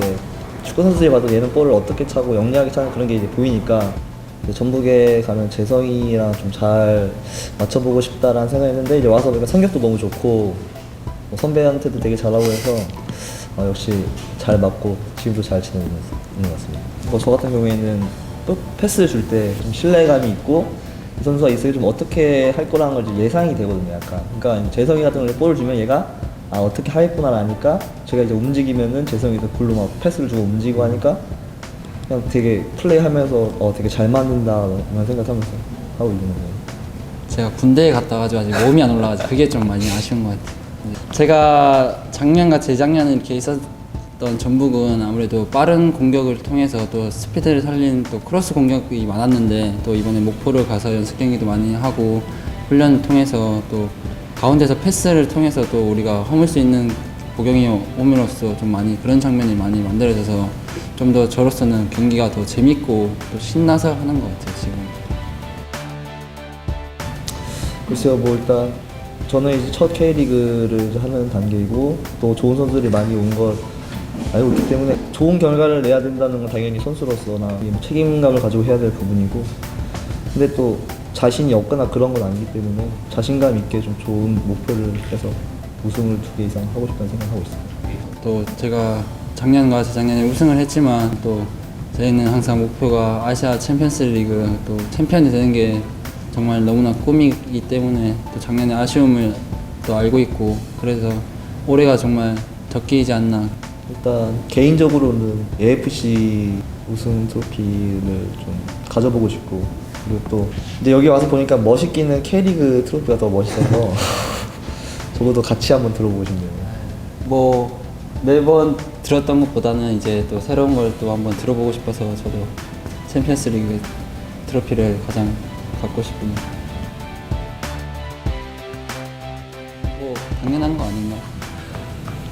다른 선수들이 봐도 얘는 볼을 어떻게 차고 영리하게 차는 그런 게 이제 보이니까 이제 전북에 가면 재성이랑 좀 잘 맞춰보고 싶다라는 생각했는데 이제 와서 보니까 성격도 너무 좋고 뭐 선배한테도 되게 잘하고 해서 어, 역시 잘 맞고 지금도 잘 지내고 있는 것 같습니다. 뭐 저 같은 경우에는 또 패스 줄때 좀 신뢰감이 있고 이 선수가 있을 때좀 어떻게 할 거라는 걸 이제 예상이 되거든요. 약간 그러니까 재성이 같은 경우에 볼을 주면 얘가 아 어떻게 하겠구나 아니까 제가 이제 움직이면은 재성이도 글로 막 패스를 주고 움직이고 하니까 그냥 되게 플레이하면서 어 되게 잘 맞는다라는 생각하면서 하고 있는 거예요. 제가 군대에 갔다 가지고 아직 몸이 안 올라가지고 그게 좀 많이 아쉬운 것 같아요. 제가 작년과 재작년에 이렇게 있었던 전북은 아무래도 빠른 공격을 통해서 또 스피드를 살린 또 크로스 공격이 많았는데 또 이번에 목포를 가서 연습 경기도 많이 하고 훈련 통해서 또 가운데서 패스를 통해서 또 우리가 허물 수 있는 보경이 오므로써 좀 많이 그런 장면이 많이 만들어져서 좀 더 저로서는 경기가 더 재밌고 또 신나서 하는 것 같아요 지금. 글쎄요, 뭐 일단 저는 이제 첫 K리그를 하는 단계이고 또 좋은 선수들이 많이 온 걸 알고 있기 때문에 좋은 결과를 내야 된다는 건 당연히 선수로서나 이 책임감을 가지고 해야 될 부분이고 근데 또 자신이 없거나 그런 건 아니기 때문에 자신감 있게 좀 좋은 목표를 해서 우승을 두 개 이상 하고 싶다는 생각을 하고 있습니다. 또 제가 작년과 재작년에 우승을 했지만 또 저희는 항상 목표가 아시아 챔피언스 리그 또 챔피언이 되는 게 정말 너무나 꿈이기 때문에 또 작년에 아쉬움을 또 알고 있고 그래서 올해가 정말 적기이지 않나 일단 개인적으로는 AFC 우승 트로피를 좀 가져보고 싶고 그리고 또 근데 여기 와서 보니까 멋있기는 K리그 트로피가 더 멋있어서 저거도 같이 한번 들어보고 싶네요. 뭐 매번 들었던 것보다는 이제 또 새로운 걸 또 한번 들어보고 싶어서 저도 챔피언스 리그 트로피를 가장 갖고 싶습니다. 뭐 당연한 거 아닌가?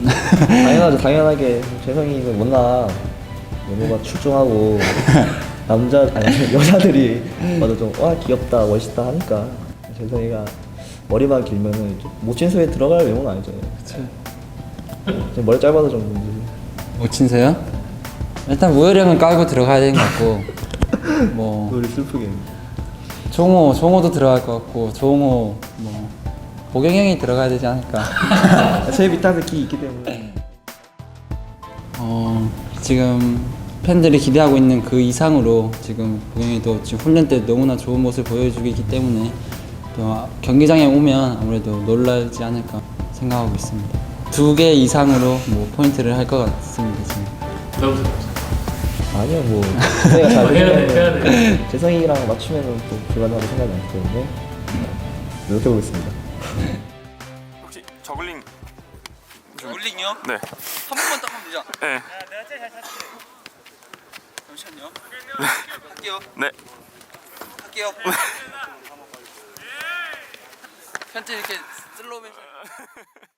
당연하죠, 당연하게 재성이는 워낙 외모가 출중하고 남자 아니 여자들이 봐도 좀와 귀엽다 멋있다 하니까 재성이가 머리만 길면은 이제 모친소에 들어갈 외모는 아니죠. 그쵸. 머리 짧아서 좀 문제. 모친세요? 일단 무열형은 깔고 들어가야 되는 것 같고 뭐 우리 슬프게. 종호 종호도 들어갈 것 같고 종호 뭐 보경형이 들어가야 되지 않을까 제 밑에 키 있기 때문에. 어 지금 팬들이 기대하고 있는 그 이상으로 지금 보경이도 지금 훈련 때 너무나 좋은 모습 보여주고 있기 때문에 또 경기장에 오면 아무래도 놀라지 않을까 생각하고 있습니다 두 개 이상으로 뭐 포인트를 할 것 같습니다 지금 아니요 뭐 재성이가 잘 해야 돼, 해야 되면 재성이랑 맞추면은 또 불가능하다 생각이 안 때문에 노력해 보겠습니다. 혹시 저글링 롤링이요? 네. 한 번만 딱 하면 되죠? 네. 잠시만요. 할게요. 네. 할게요. 팬트 이렇게 슬로우 맨션.